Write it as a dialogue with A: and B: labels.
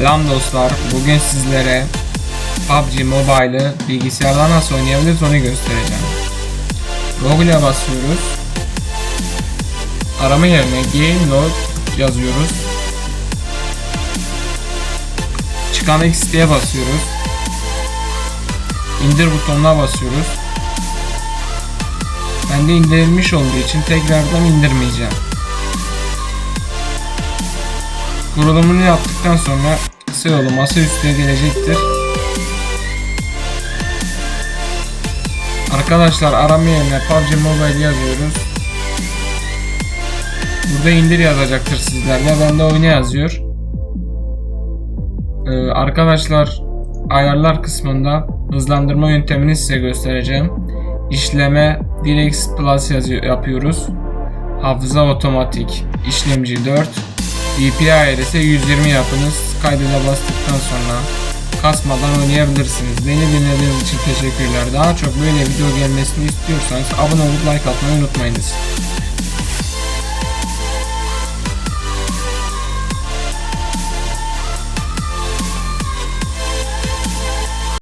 A: Selam dostlar. Bugün sizlere PUBG Mobile'ı bilgisayarda nasıl oynayabiliriz onu göstereceğim. Google'a basıyoruz. Arama yerine Game Load yazıyoruz. Çıkan X'ye basıyoruz. İndir butonuna basıyoruz. Ben de indirilmiş olduğu için tekrardan indirmeyeceğim. Kurulumunu yaptıktan sonra kısa yolu masaüstüne gelecektir. Arkadaşlar arama yerine PUBG Mobile yazıyoruz. Burada indir yazacaktır sizlerde. Bende oyna yazıyor. Ee, arkadaşlar ayarlar kısmında hızlandırma yöntemini size göstereceğim. İşleme DirectX Plus yazıyor, yapıyoruz. Hafıza otomatik. işlemci 4. DPI ayarı ise 120 yapınız. Kaydına bastıktan sonra kasmadan oynayabilirsiniz. Beni dinlediğiniz için teşekkürler. Daha çok böyle video gelmesini istiyorsanız abone olup like atmayı unutmayınız.